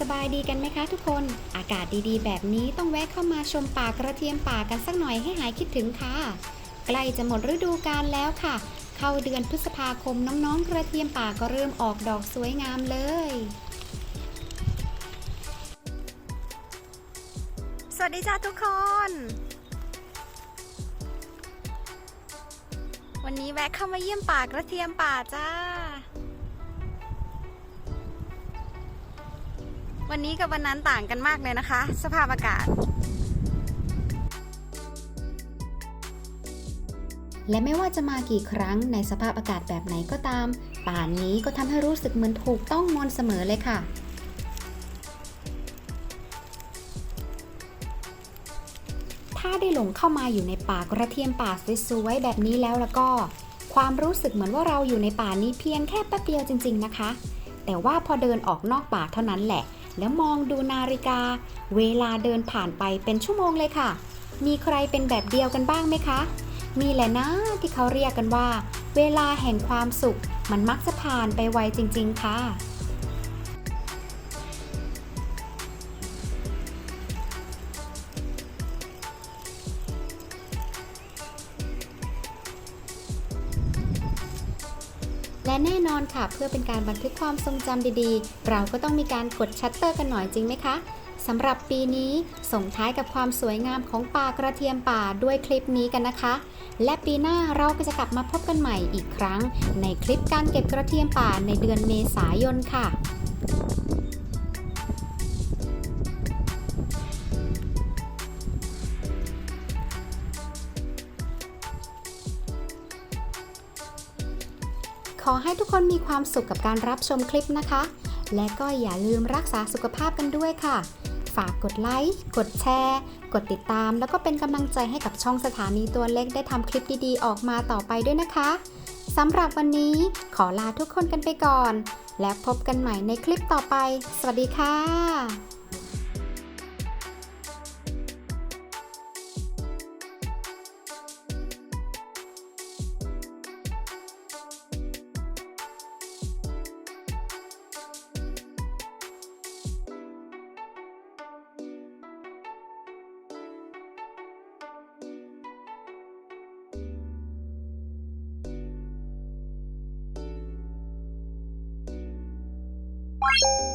สบายดีกันไหมคะทุกคน อากาศดีๆ แบบนี้ต้องแวะเข้ามาชมป่ากระเทียมป่ากันสักหน่อยให้หายคิดถึงค่ะ ใกล้จะหมดฤดูกาลแล้วค่ะ เข้าเดือนพฤษภาคมน้องๆ กระเทียมป่าก็เริ่มออกดอกสวยงามเลย สวัสดีจ้าทุกคน วันนี้แวะเข้ามาเยี่ยมป่ากระเทียมป่าจ้า วันนี้กับวันนั้นต่างกันมากเลยนะคะ สภาพอากาศ และไม่ว่าจะมากี่ครั้งในสภาพอากาศแบบไหนก็ตาม ป่านนี้ก็ทำให้รู้สึกเหมือนถูกต้องมนเสมอเลยค่ะถ้าได้หลงเข้ามาอยู่ในป่ากระเทียมป่าสวยๆแบบนี้แล้วแล้วก็ ความรู้สึกเหมือนว่าเราอยู่ในป่านี้เพียงแค่แป๊บเดียวจริง ๆ นะคะ แต่ว่าพอเดินออกนอกป่าเท่านั้นแหละ แล้วมองดูนาฬิกา เวลาเดินผ่านไปเป็นชั่วโมงเลยค่ะ มีใครเป็นแบบเดียวกันบ้างไหมคะ มีแหละนะที่เขาเรียกกันว่า เวลาแห่งความสุข มันมักจะผ่านไปไวจริง ๆ ค่ะ และแน่นอนค่ะเพื่อเป็นการบันทึกความทรงจำดีๆ เราก็ต้องมีการกดชัตเตอร์กันหน่อยจริงไหมคะสำหรับปีนี้ส่งท้ายกับความสวยงามของป่ากระเทียมป่าด้วยคลิปนี้กันนะคะ และปีหน้าเราก็จะกลับมาพบกันใหม่อีกครั้ง ในคลิปการเก็บกระเทียมป่าในเดือนเมษายนค่ะ ขอให้ทุกคนมีความสุขกับการรับชมคลิปนะคะ และก็อย่าลืมรักษาสุขภาพกันด้วยค่ะ ฝากกดไลค์ กดแชร์ กดติดตาม แล้วก็เป็นกำลังใจให้กับช่องสถานีตัวเล็กได้ทำคลิปดีๆ ออกมาต่อไปด้วยนะคะสำหรับวันนี้ขอลาทุกคนกันไปก่อน และพบกันใหม่ในคลิปต่อไป สวัสดีค่ะ you